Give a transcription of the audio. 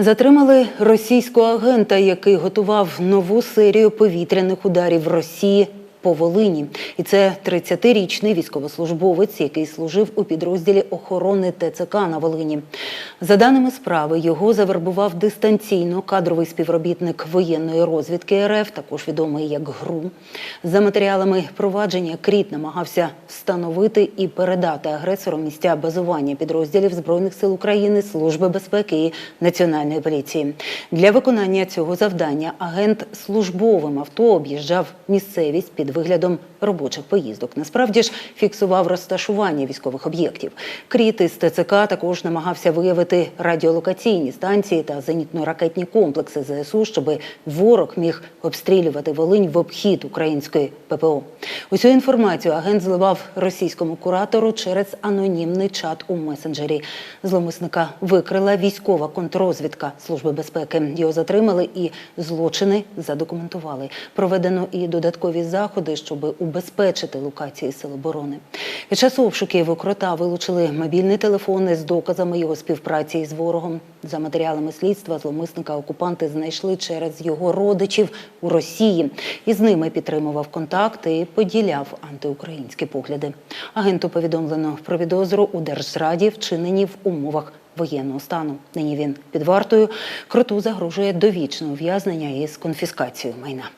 Затримали російського агента, який готував нову серію повітряних ударів Росії по Волині. І це 30-річний військовослужбовець, який служив у підрозділі охорони ТЦК на Волині. За даними справи, його завербував дистанційно кадровий співробітник воєнної розвідки РФ, також відомий як ГРУ. За матеріалами провадження Кріт намагався встановити і передати агресору місця базування підрозділів Збройних сил України, Служби безпеки і Національної поліції. Для виконання цього завдання агент службовим авто об'їжджав місцевість під виглядом робочих поїздок. Насправді ж фіксував розташування військових об'єктів. Кріт із ТЦК також намагався виявити радіолокаційні станції та зенітно-ракетні комплекси ЗСУ, щоб ворог міг обстрілювати Волинь в обхід української ППО. Усю інформацію агент зливав російському куратору через анонімний чат у месенджері. Зломисника викрила військова контррозвідка Служби безпеки. Його затримали і злочини задокументували. Проведено і додаткові заходи, щоб убезпечити локації Сил оборони. Під час обшуків у крота вилучили мобільні телефони з доказами його співпраці із ворогом. За матеріалами слідства зломисника окупанти знайшли через його родичів у Росії. Із ними підтримував контакти і поділяв антиукраїнські погляди. Агенту повідомлено про підозру у держзраді, вчинені в умовах воєнного стану. Нині він під вартою. Кроту загрожує довічне ув'язнення із конфіскацією майна.